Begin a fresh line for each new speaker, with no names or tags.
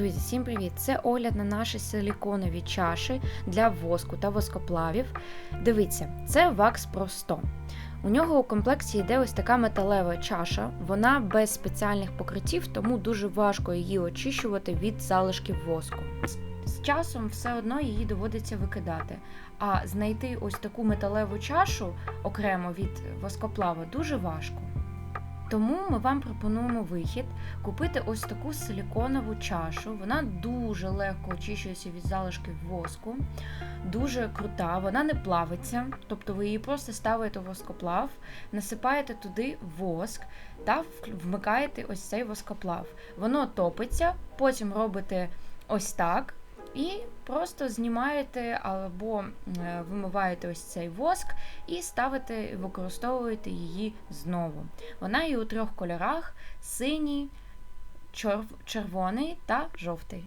Друзі, всім привіт! Це огляд на наші силіконові чаші для воску та воскоплавів. Дивіться, це Wax Pro 100. У нього у комплекті йде ось така металева чаша. Вона без спеціальних покриттів, тому дуже важко її очищувати від залишків воску. З часом все одно її доводиться викидати. А знайти ось таку металеву чашу окремо від воскоплава дуже важко. Тому ми вам пропонуємо вихід купити ось таку силіконову чашу. Вона дуже легко очищується від залишків воску, дуже крута, вона не плавиться, тобто ви її просто ставите у воскоплав, насипаєте туди воск та вмикаєте ось цей воскоплав. Воно топиться, потім робите ось так. І просто знімаєте або е, вимиваєте ось цей воск і ставите, використовуєте її знову. Вона є у трьох кольорах: синій, червоний та жовтий.